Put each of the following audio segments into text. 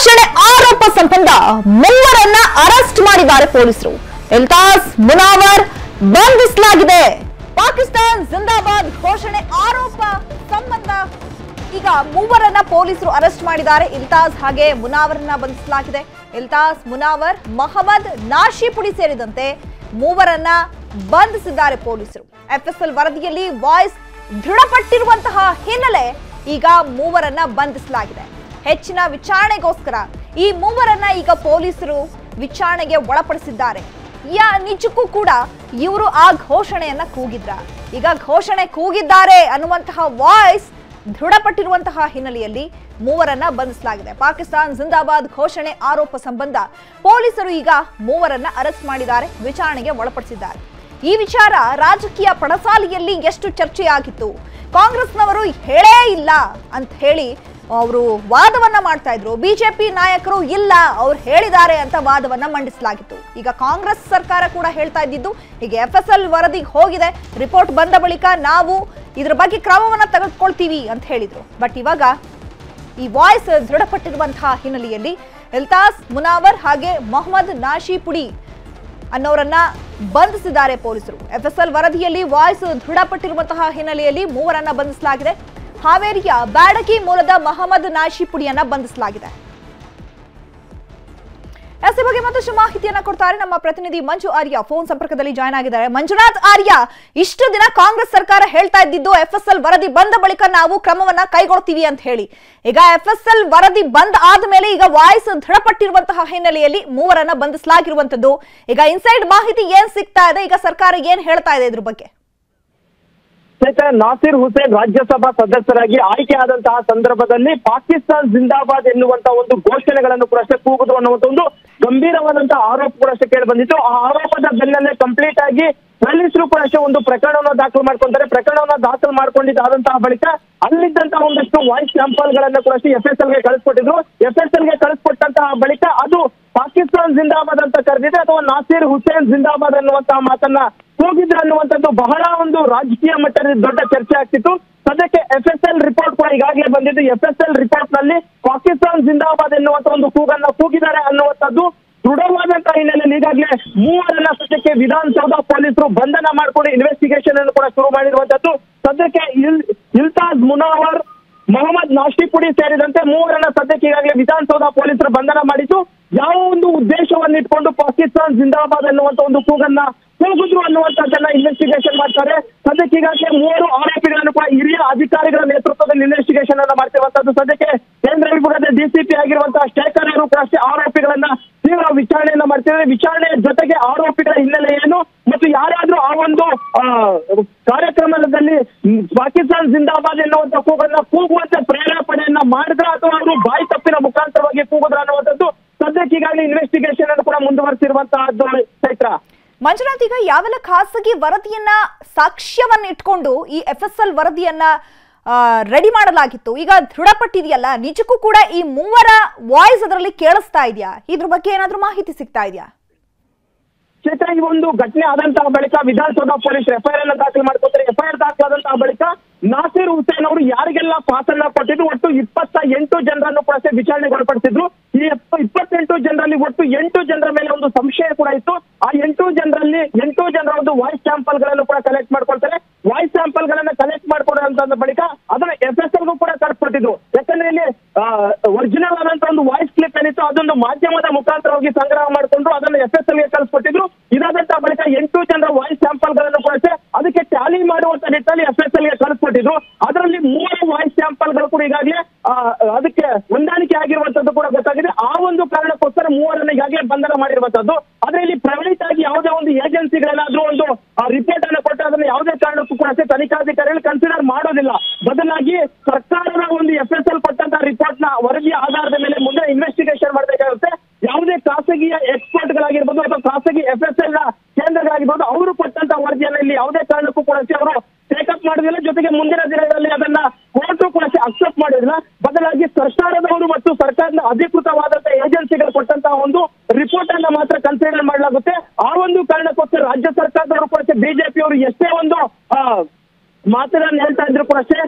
ಘೋಷಣೆ ಆರೋಪ ಸಂಬಂಧ ಮೂವರನ್ನ ಅರೆಸ್ಟ್ ಮಾಡಿದ್ದಾರೆ ಪೊಲೀಸರು. ಇಲ್ತಾಸ್ ಮುನಾವರ್ ಬಂಧಿಸಲಾಗಿದೆ. ಪಾಕಿಸ್ತಾನ್ ಜಿಂದಾಬಾದ್ ಘೋಷಣೆ ಆರೋಪ ಸಂಬಂಧ ಈಗ ಮೂವರನ್ನ ಪೊಲೀಸರು ಅರೆಸ್ಟ್ ಮಾಡಿದ್ದಾರೆ. ಇಲ್ತಾಜ್ ಹಾಗೆ ಮುನಾವರ್ನ ಬಂಧಿಸಲಾಗಿದೆ. ಇಲ್ತಾಸ್ ಮುನಾವರ್, ಮಹಮ್ಮದ್ ನಾಶಿಪುಡಿ ಸೇರಿದಂತೆ ಮೂವರನ್ನ ಬಂಧಿಸಿದ್ದಾರೆ ಪೊಲೀಸರು. ಎಫ್ಎಸ್ಎಲ್ ವರದಿಯಲ್ಲಿ ವಾಯ್ಸ್ ದೃಢಪಟ್ಟಿರುವಂತಹ ಹಿನ್ನೆಲೆ ಈಗ ಮೂವರನ್ನ ಬಂಧಿಸಲಾಗಿದೆ. ಹೆಚ್ಚಿನ ವಿಚಾರಣೆಗೋಸ್ಕರ ಈ ಮೂವರನ್ನ ಈಗ ಪೊಲೀಸರು ವಿಚಾರಣೆಗೆ ಒಳಪಡಿಸಿದ್ದಾರೆ. ಯಾ ನಿಜಕ್ಕೂ ಕೂಡ ಇವರು ಆ ಘೋಷಣೆಯನ್ನ ಕೂಗಿದ್ರ. ಈಗ ಘೋಷಣೆ ಕೂಗಿದ್ದಾರೆ ಅನ್ನುವಂತಹ ವಾಯ್ಸ್ ದೃಢಪಟ್ಟಿರುವಂತಹ ಹಿನ್ನೆಲೆಯಲ್ಲಿ ಮೂವರನ್ನ ಬಂಧಿಸಲಾಗಿದೆ. ಪಾಕಿಸ್ತಾನ್ ಜಿಂದಾಬಾದ್ ಘೋಷಣೆ ಆರೋಪ ಸಂಬಂಧ ಪೊಲೀಸರು ಈಗ ಮೂವರನ್ನ ಅರೆಸ್ಟ್ ಮಾಡಿದ್ದಾರೆ, ವಿಚಾರಣೆಗೆ ಒಳಪಡಿಸಿದ್ದಾರೆ. ಈ ವಿಚಾರ ರಾಜಕೀಯ ಪಡಸಾಲಿಯಲ್ಲಿ ಎಷ್ಟು ಚರ್ಚೆಯಾಗಿತ್ತು? ಕಾಂಗ್ರೆಸ್ನವರು ಹೇಳೇ ಇಲ್ಲ ಅಂತ ಹೇಳಿ ಅವರು ವಾದವನ್ನ ಮಾಡ್ತಾ ಇದ್ರು. ಬಿಜೆಪಿ ನಾಯಕರು ಇಲ್ಲ, ಅವ್ರು ಹೇಳಿದ್ದಾರೆ ಅಂತ ವಾದವನ್ನ ಮಂಡಿಸಲಾಗಿತ್ತು. ಈಗ ಕಾಂಗ್ರೆಸ್ ಸರ್ಕಾರ ಕೂಡ ಹೇಳ್ತಾ ಇದ್ದಿದ್ದು ಈಗ ಎಫ್ ಎಸ್ ಎಲ್ ವರದಿಗೆ ಹೋಗಿದೆ. ರಿಪೋರ್ಟ್ ಬಂದ ಬಳಿಕ ನಾವು ಇದ್ರ ಬಗ್ಗೆ ಕ್ರಮವನ್ನ ತೆಗೆದುಕೊಳ್ತೀವಿ ಅಂತ ಹೇಳಿದ್ರು. ಬಟ್ ಇವಾಗ ಈ ವಾಯ್ಸ್ ದೃಢಪಟ್ಟಿರುವಂತಹ ಹಿನ್ನೆಲೆಯಲ್ಲಿ ಇಲ್ತಾಸ್ ಮುನಾವರ್ ಹಾಗೆ ಮೊಹಮ್ಮದ್ ನಾಶಿಪುಡಿ ಅನ್ನೋರನ್ನ ಬಂಧಿಸಿದ್ದಾರೆ ಪೊಲೀಸರು. ಎಫ್ ಎಸ್ ಎಲ್ ವರದಿಯಲ್ಲಿ ವಾಯ್ಸ್ ದೃಢಪಟ್ಟಿರುವಂತಹ ಹಿನ್ನೆಲೆಯಲ್ಲಿ ಮೂವರನ್ನ ಬಂಧಿಸಲಾಗಿದೆ. ಹಾವೇರಿಯ ಬ್ಯಾಡಗಿ ಮೂಲದ ಮಹಮ್ಮದ್ ನಾಶಿಪುಡಿಯನ್ನ ಬಂಧಿಸಲಾಗಿದೆ. ಎಸ್ ಬಗ್ಗೆ ಮತ್ತಷ್ಟು ಮಾಹಿತಿಯನ್ನ ಕೊಡ್ತಾರೆ ನಮ್ಮ ಪ್ರತಿನಿಧಿ ಮಂಜು ಆರ್ಯ. ಫೋನ್ ಸಂಪರ್ಕದಲ್ಲಿ ಜಾಯ್ನ್ ಆಗಿದ್ದಾರೆ. ಮಂಜುನಾಥ್ ಆರ್ಯ, ಇಷ್ಟು ದಿನ ಕಾಂಗ್ರೆಸ್ ಸರ್ಕಾರ ಹೇಳ್ತಾ ಇದ್ದಿದ್ದು ಎಫ್ ಎಸ್ ಎಲ್ ವರದಿ ಬಂದ ಬಳಿಕ ನಾವು ಕ್ರಮವನ್ನ ಕೈಗೊಳ್ತೀವಿ ಅಂತ ಹೇಳಿ. ಈಗ ಎಫ್ ಎಸ್ ಎಲ್ ವರದಿ ಬಂದ್ ಆದ್ಮೇಲೆ ಈಗ ವಾಯ್ಸ್ ದೃಢಪಟ್ಟಿರುವಂತಹ ಹಿನ್ನೆಲೆಯಲ್ಲಿ ಮೂವರನ್ನ ಬಂಧಿಸಲಾಗಿರುವಂತದ್ದು ಈಗ ಇನ್ಸೈಡ್ ಮಾಹಿತಿ ಏನ್ ಸಿಗ್ತಾ ಇದೆ? ಈಗ ಸರ್ಕಾರ ಏನ್ ಹೇಳ್ತಾ ಇದೆ ಇದ್ರ ಬಗ್ಗೆ? ಸ್ನೇಹಿತರೆ, ನಾಸಿರ್ ಹುಸೇನ್ ರಾಜ್ಯಸಭಾ ಸದಸ್ಯರಾಗಿ ಆಯ್ಕೆ ಆದಂತಹ ಸಂದರ್ಭದಲ್ಲಿ ಪಾಕಿಸ್ತಾನ್ ಜಿಂದಾಬಾದ್ ಎನ್ನುವಂತಹ ಒಂದು ಘೋಷಣೆಗಳನ್ನು ಕೂಡ ಅಷ್ಟೇ ಕೂಗುದು ಅನ್ನುವಂತ ಒಂದು ಗಂಭೀರವಾದಂತಹ ಆರೋಪ ಕೂಡ ಅಷ್ಟೇ ಕೇಳಿ ಬಂದಿತ್ತು. ಆ ಆರೋಪದ ಬೆನ್ನಲ್ಲೇ ಕಂಪ್ಲೀಟ್ ಆಗಿ ಪೊಲೀಸರು ಕೂಡ ಅಷ್ಟೇ ಒಂದು ಪ್ರಕರಣವನ್ನು ದಾಖಲು ಮಾಡ್ಕೊಂತಾರೆ. ಪ್ರಕರಣವನ್ನು ದಾಖಲು ಮಾಡ್ಕೊಂಡಿದ್ದಾದಂತಹ ಬಳಿಕ ಅಲ್ಲಿದ್ದಂತಹ ಒಂದಷ್ಟು ವಾಯ್ಸ್ ಸ್ಯಾಂಪಲ್ ಗಳನ್ನ ಕೂಡ ಅಷ್ಟೇ ಎಫ್ ಎಸ್ ಎಲ್ಗೆ ಕಳಿಸ್ಕೊಟ್ಟಿದ್ರು. ಎಫ್ ಎಸ್ ಎಲ್ಗೆ ಕಳಿಸ್ಕೊಟ್ಟಂತಹ ಬಳಿಕ ಅದು ಪಾಕಿಸ್ತಾನ್ ಜಿಂದಾಬಾದ್ ಅಂತ ಕರೆದಿದೆ ಅಥವಾ ನಾಸೀರ್ ಹುಸೇನ್ ಜಿಂದಾಬಾದ್ ಅನ್ನುವಂತಹ ಮಾತನ್ನ ಕೂಗಿದ್ರು ಅನ್ನುವಂಥದ್ದು ಬಹಳ ಒಂದು ರಾಜಕೀಯ ಮಟ್ಟದಲ್ಲಿ ದೊಡ್ಡ ಚರ್ಚೆ ಆಗ್ತಿತ್ತು. ಸದ್ಯಕ್ಕೆ ಎಫ್ ಎಸ್ ಎಲ್ ರಿಪೋರ್ಟ್ ಕೂಡ ಈಗಾಗಲೇ ಬಂದಿದ್ದು. ಎಫ್ ಎಸ್ ಎಲ್ ರಿಪೋರ್ಟ್ನಲ್ಲಿ ಪಾಕಿಸ್ತಾನ್ ಜಿಂದಾಬಾದ್ ಎನ್ನುವಂತ ಒಂದು ಕೂಗನ್ನ ಕೂಗಿದ್ದಾರೆ ಅನ್ನುವಂಥದ್ದು ದೃಢವಾದಂತಹ ಹಿನ್ನೆಲೆಯಲ್ಲಿ ಈಗಾಗಲೇ ಮೂವರನ್ನ ಸದ್ಯಕ್ಕೆ ವಿಧಾನಸೌಧ ಪೊಲೀಸರು ಬಂಧನ ಮಾಡಿಕೊಂಡು ಇನ್ವೆಸ್ಟಿಗೇಷನ್ ಅನ್ನು ಕೂಡ ಶುರು ಮಾಡಿರುವಂತದ್ದು ಸದ್ಯಕ್ಕೆ ಇಲ್, ಇಲ್ತಾಜ್ ಮುನಾವರ್, ಮೊಹಮ್ಮದ್ ನಾಶಿಪುಡಿ ಸೇರಿದಂತೆ ಮೂವರನ್ನ ಸದ್ಯಕ್ಕೆ ಈಗಾಗಲೇ ವಿಧಾನಸೌಧ ಪೊಲೀಸರು ಬಂಧನ ಮಾಡಿದ್ದು. ಯಾವ ಒಂದು ಉದ್ದೇಶವನ್ನು ಇಟ್ಕೊಂಡು ಪಾಕಿಸ್ತಾನ್ ಜಿಂದಾಬಾದ್ ಅನ್ನುವಂತ ಒಂದು ಕೂಗನ್ನ ಕೂಗಿದ್ರು ಅನ್ನುವಂಥದ್ದನ್ನ ಇನ್ವೆಸ್ಟಿಗೇಷನ್ ಮಾಡ್ತಾರೆ. ಸದ್ಯಕ್ಕೆ ಈಗಾಗಲೇ ಮೂವರು ಆರೋಪಿಗಳನ್ನು ಕೂಡ ಹಿರಿಯ ಅಧಿಕಾರಿಗಳ ನೇತೃತ್ವದಲ್ಲಿ ಇನ್ವೆಸ್ಟಿಗೇಷನ್ ಅನ್ನ ಮಾಡ್ತಿರುವಂತದ್ದು. ಸದ್ಯಕ್ಕೆ ಕೇಂದ್ರ ವಿಭಾಗದ ಡಿಸಿಪಿ ಆಗಿರುವಂತಹ ಶೇಖರ್ ಅವರು ಕೂಡ ಅಷ್ಟೇ ಆರೋಪಿಗಳನ್ನ ತೀವ್ರ ವಿಚಾರಣೆಯನ್ನ ಮಾಡ್ತಿದ್ದಾರೆ. ವಿಚಾರಣೆಯ ಜೊತೆಗೆ ಆರೋಪಿಗಳ ಹಿನ್ನೆಲೆ ಏನು ಮತ್ತು ಯಾರಾದ್ರೂ ಆ ಒಂದು ಕಾರ್ಯಕ್ರಮದಲ್ಲಿ ಪಾಕಿಸ್ತಾನ್ ಜಿಂದಾಬಾದ್ ಎನ್ನುವಂತ ಕೂಗನ್ನ ಕೂಗುವಂತ ಪ್ರೇರೇಪಣೆಯನ್ನ ಮಾಡಿದ್ರ ಅಥವಾ ಅವರು ಬಾಯಿ ಇನ್ವೆಸ್ಟಿಗೇಷನ್ ಅನ್ನು ಕೂಡ ಮುಂದುವರಿಸಿರುವಂತಹ ಚೈತ್ರ. ಮಂಜುನಾಥ್, ಈಗ ಯಾವೆಲ್ಲ ಖಾಸಗಿ ವರದಿಯನ್ನ ಸಾಕ್ಷ್ಯವನ್ನ ಇಟ್ಕೊಂಡು ಈ ಎಫ್ ಎಸ್ ಎಲ್ ವರದಿಯನ್ನ ರೆಡಿ ಮಾಡಲಾಗಿತ್ತು? ಈಗ ದೃಢಪಟ್ಟಿದೆಯಲ್ಲ, ನಿಜಕ್ಕೂ ಕೂಡ ಈ ಮೂವರ ವಾಯ್ಸ್ ಅದರಲ್ಲಿ ಕೇಳಿಸ್ತಾ ಇದೆಯಾ? ಇದ್ರ ಬಗ್ಗೆ ಏನಾದ್ರೂ ಮಾಹಿತಿ ಸಿಗ್ತಾ ಇದೆಯಾ? ಚೈತ್ರ ಈ ಒಂದು ಘಟನೆ ಆದಂತಹ ಬಳಿಕ ವಿಧಾನಸೌಧ ಪೊಲೀಸ್ ಎಫ್ಐಆರ್ ಅನ್ನ ದಾಖಲು ಮಾಡ್ಕೊತಾರೆ. ಎಫ್ಐಆರ್ ದಾಖಲಾದಂತಹ ಬಳಿಕ ನಾಸೀರ್ ಹುಸೇನ್ ಅವರು ಯಾರಿಗೆಲ್ಲ ಪಾಸನ್ನ ಕೊಟ್ಟಿದ್ರು? ಒಟ್ಟು ಇಪ್ಪತ್ತ ಎಂಟು ಜನರನ್ನು ಕೂಡ ವಿಚಾರಣೆಗೆ ಒಳಪಡಿಸಿದ್ರು. ಈ ಇಪ್ಪತ್ತೆಂಟು ಜನರಲ್ಲಿ ಒಟ್ಟು ಎಂಟು ಜನರ ಮೇಲೆ ಒಂದು ಸಂಶಯ ಕೂಡ ಇತ್ತು. ಆ ಎಂಟು ಜನರಲ್ಲಿ ಎಂಟು ಜನರ ಒಂದು ವಾಯ್ಸ್ ಸ್ಯಾಂಪಲ್ಗಳನ್ನು ಕೂಡ ಕಲೆಕ್ಟ್ ಮಾಡ್ಕೊಳ್ತಾರೆ. ವಾಯ್ಸ್ ಸ್ಯಾಂಪಲ್ ಗಳನ್ನ ಕಲೆಕ್ಟ್ ಮಾಡ್ಕೊಡುವಂತ ಬಳಿಕ ಅದನ್ನ ಎಫ್ ಎಸ್ ಕೂಡ ಕಳ್ಸಿಕೊಟ್ಟಿದ್ರು ಯಾಕಂದ್ರೆ ಇಲ್ಲಿ ಒರಿಜಿನಲ್ ಆದಂತ ಒಂದು ವಾಯ್ಸ್ ಕ್ಲಿಪ್ ಏನಿತ್ತು ಅದೊಂದು ಮಾಧ್ಯಮದ ಮುಖಾಂತರವಾಗಿ ಸಂಗ್ರಹ ಮಾಡಿಕೊಂಡು ಅದನ್ನು ಎಸ್ ಎಸ್ ಎಲ್ಗೆ ಕಳಿಸ್ಕೊಟ್ಟಿದ್ರು. ಇದಾದಂತ ಬಳಿಕ ಎಂಟು ಜನರ ವಾಯ್ಸ್ ಸ್ಯಾಂಪಲ್ಗಳನ್ನು ಕಳಿಸಿ ಅದಕ್ಕೆ ಟ್ಯಾಲಿ ಮಾಡುವಂತ ನಿಟ್ಟಲ್ಲಿ ಎಸ್ ಎಸ್ ಎಲ್ಗೆ ಕಳಿಸ್ಕೊಟ್ಟಿದ್ರು. ಅದರಲ್ಲಿ ಮೂರು ವಾಯ್ಸ್ ಸ್ಯಾಂಪಲ್ಗಳು ಕೂಡ ಈಗಾಗಲೇ ಅದಕ್ಕೆ ಹೊಂದಾಣಿಕೆ ಆಗಿರುವಂತದ್ದು ಕೂಡ ಗೊತ್ತಾಗಿದೆ. ಆ ಒಂದು ಕಾರಣಕ್ಕೋಸ್ಕರ ಮೂವರನ್ನ ಈಗಾಗಲೇ ಬಂಧನ ಮಾಡಿರುವಂತದ್ದು. ಆದ್ರೆ ಇಲ್ಲಿ ಪ್ರೈವೇಟ್ ಆಗಿ ಯಾವುದೇ ಒಂದು ಏಜೆನ್ಸಿಗಳೇನಾದ್ರೂ ಒಂದು ರಿಪೋರ್ಟ್ ಅನ್ನು ಕೊಟ್ಟು ಅದನ್ನ ಯಾವುದೇ ಕಾರಣಕ್ಕೂ ಕೂಡ ತನಿಖಾಧಿಕಾರಿಗಳು ಕನ್ಸಿಡರ್ ಮಾಡೋದಿಲ್ಲ. ಬದಲಾಗಿ ಸರ್ಕಾರದ ಒಂದು ಎಫ್ ಕೊಟ್ಟಂತ ರಿಪೋರ್ಟ್ನ ವರದಿಯ ಆಧಾರದ ಮೇಲೆ ಮುಂದೆ ಇನ್ವೆಸ್ಟಿಗೇಷನ್ ಮಾಡಬೇಕಾಗುತ್ತೆ. ಯಾವುದೇ ಖಾಸಗಿ ಎಕ್ಸ್ಪರ್ಟ್ ಗಳಾಗಿರ್ಬೋದು ಅಥವಾ ಖಾಸಗಿ ಎಫ್ ಎಸ್ ಎಲ್ನ ಕೇಂದ್ರಗಳಾಗಿರ್ಬೋದು ಅವರು ಕೊಟ್ಟಂತ ವರದಿಯನ್ನು ಇಲ್ಲಿ ಯಾವುದೇ ಕಾರಣಕ್ಕೂ ಕೂಡ ಅವರು ಟೇಕಪ್ ಮಾಡುದಿಲ್ಲ. ಜೊತೆಗೆ ಮುಂದಿನ ದಿನಗಳಲ್ಲಿ ಅದನ್ನ ಕೋರ್ಟು ಕೂಡ ಅಕ್ಸೆಪ್ಟ್ ಮಾಡೋದಿಲ್ಲ. ಬದಲಾಗಿ ಸರ್ಕಾರದವರು ಮತ್ತು ಸರ್ಕಾರದ ಅಧಿಕೃತವಾದಂತಹ ಏಜೆನ್ಸಿಗಳು ಕೊಟ್ಟಂತಹ ಒಂದು ರಿಪೋರ್ಟ್ ಅನ್ನ ಮಾತ್ರ ಕನ್ಸಿಡರ್ ಮಾಡಲಾಗುತ್ತೆ. ಆ ಒಂದು ಕಾರಣಕ್ಕೋಸ್ಕರ ರಾಜ್ಯ ಸರ್ಕಾರದವರು ಕೂಡ ಬಿಜೆಪಿ ಅವರು ಎಷ್ಟೇ ಒಂದು ಆ, ಮಾತುಗಳನ್ನ ಹೇಳ್ತಾ ಇದ್ರು ಕೂಡ ಅಷ್ಟೇ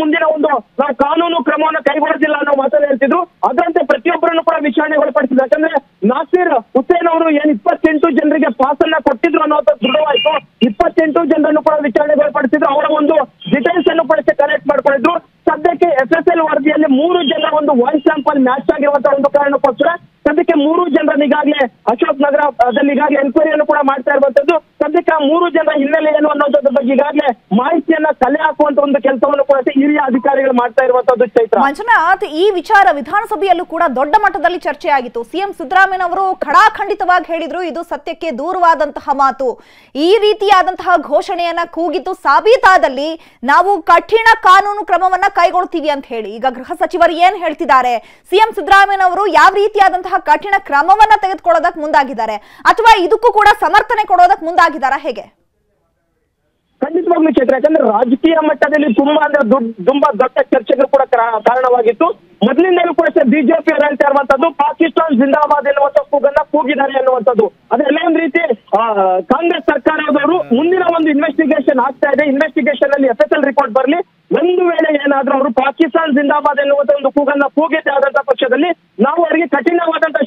ಮುಂದಿನ ಒಂದು, ನಾವು ಕಾನೂನು ಕ್ರಮವನ್ನು ಕೈಗೊಳ್ಳುತ್ತಿಲ್ಲ ಅನ್ನೋ ಮಾತನ್ನ ಹೇಳ್ತಿದ್ರು. ಅದರಂತೆ ಪ್ರತಿಯೊಬ್ಬರನ್ನು ಕೂಡ ವಿಚಾರಣೆ ಒಳಪಡಿಸಿದ್ರು ಯಾಕಂದ್ರೆ ನಾಸೀರ್ ಹುಸೇನ್ ಅವರು ಏನ್ ಇಪ್ಪತ್ತೆಂಟು ಜನರಿಗೆ ಪಾಸ್ ಅನ್ನ ಕೊಟ್ಟಿದ್ರು ಅನ್ನೋದು ದೃಢವಾಯಿತು. ಇಪ್ಪತ್ತೆಂಟು ಜನರನ್ನು ಕೂಡ ವಿಚಾರಣೆಗೊಳಪಡಿಸಿದ್ರು. ಅವರ ಒಂದು ಡಿಟೇಲ್ಸ್ ಅನ್ನು ಕೂಡ ಕಲೆಕ್ಟ್ ಮಾಡ್ಕೊಂಡಿದ್ರು ಸದ್ಯಕ್ಕೆ ಎಸ್ ಎಸ್ ಎಲ್ ವರದಿಯಲ್ಲಿ ಮೂರು ಜನ ಒಂದು ವಾಯ್ಸ್ ಸ್ಯಾಂಪಲ್ ಮ್ಯಾಚ್ ಆಗಿರುವಂತಹ ಒಂದು ಕಾರಣಕ್ಕೋಸ್ಕರ ಸದ್ಯಕ್ಕೆ ಮೂರು ಜನರನ್ನ ಈಗಾಗಲೇ ಅಶೋಕ್ ನಗರ ಅದಲ್ಲಿ ಈಗಾಗಲೇ ಎನ್ಕ್ವೈರಿಯನ್ನು ಕೂಡ ಮಾಡ್ತಾ ಇರುವಂತದ್ದು. ಸದ್ಯಕ್ಕೆ ಮೂರು ಜನ ಹಿನ್ನೆಲೆ ಏನು ಅನ್ನೋದ್ರ ಬಗ್ಗೆ ಈಗಾಗಲೇ ಮಾಹಿತಿಯನ್ನ ಕಲೆ ಹಾಕುವಂತ ಒಂದು ಕೆಲಸವನ್ನು ಕೂಡ ಹಿರಿಯ ಅಧಿಕಾರಿಗಳು ಮಾಡ್ತಾ ಇರುವಂತದ್ದು ಚೈತ್ರ ಮಂಜುನಾಥ್, ಈ ವಿಚಾರ ವಿಧಾನಸಭೆಯಲ್ಲೂ ಕೂಡ ದೊಡ್ಡ ಮಟ್ಟದಲ್ಲಿ ಚರ್ಚೆ ಆಗಿತ್ತು ಸಿಎಂ ಸಿದ್ದರಾಮಯ್ಯನವರು ಖಡಾಖಂಡಿತವಾಗಿ ಹೇಳಿದ್ರು, ಇದು ಸತ್ಯಕ್ಕೆ ದೂರವಾದಂತಹ ಮಾತು. ಈ ರೀತಿಯಾದಂತಹ ಘೋಷಣೆಯನ್ನ ಕೂಗಿದ್ದು ಸಾಬೀತಾದಲ್ಲಿ ನಾವು ಕಠಿಣ ಕಾನೂನು ಕ್ರಮವನ್ನ ಕೈಗೊಳ್ತೀವಿ ಅಂತ ಹೇಳಿ. ಈಗ ಗೃಹ ಸಚಿವರು ಏನ್ ಹೇಳ್ತಿದ್ದಾರೆ? ಸಿಎಂ ಸಿದ್ದರಾಮಯ್ಯನವರು ಯಾವ ರೀತಿಯಾದಂತಹ ಕಠಿಣ ಕ್ರಮವನ್ನ ತೆಗೆದುಕೊಳ್ಳೋದಕ್ಕೆ ಮುಂದಾಗಿದ್ದಾರೆ? ಅಥವಾ ಇದಕ್ಕೂ ಕೂಡ ಸಮರ್ಥನೆ ಕೊಡೋದಕ್ಕೆ ಮುಂದಾಗಿದ್ದಾರಾ ಹೇಗೆ? ಖಂಡಿತವಾಗ್ಲೂ ಚೈತ್ರ, ಯಾಕಂದ್ರೆ ರಾಜಕೀಯ ಮಟ್ಟದಲ್ಲಿ ತುಂಬಾ ಅಂದ್ರೆ ತುಂಬಾ ದೊಡ್ಡ ಚರ್ಚೆಗಳು ಕೂಡ ಕಾರಣವಾಗಿತ್ತು. ಮೊದಲಿಂದಲೂ ಕೂಡ ಬಿಜೆಪಿ ಹೇಳ್ತಾ ಇರುವಂತದ್ದು ಪಾಕಿಸ್ತಾನ್ ಜಿಂದಾಬಾದ್ ಎನ್ನುವಂತ ಕೂಗನ್ನ ಕೂಗಿದ್ದಾರೆ ಅನ್ನುವಂಥದ್ದು ಅದೆಲ್ಲ ಒಂದು ರೀತಿ ಕಾಂಗ್ರೆಸ್ ಸರ್ಕಾರದವರು ಮುಂದಿನ ಒಂದು ಇನ್ವೆಸ್ಟಿಗೇಷನ್ ಆಗ್ತಾ ಇದೆ. ಇನ್ವೆಸ್ಟಿಗೇಷನ್ ಅಲ್ಲಿ ಎಫ್ ರಿಪೋರ್ಟ್ ಬರಲಿ. ಒಂದು ವೇಳೆ ಏನಾದ್ರೂ ಅವರು ಪಾಕಿಸ್ತಾನ್ ಜಿಂದಾಬಾದ್ ಎನ್ನುವಂತ ಒಂದು ಕೂಗನ್ನ ಕೂಗಿದ್ದೆ ಆದಂತ ಪಕ್ಷದಲ್ಲಿ ನಾವು ಅವರಿಗೆ ಕಠಿಣವಾದಂತಹ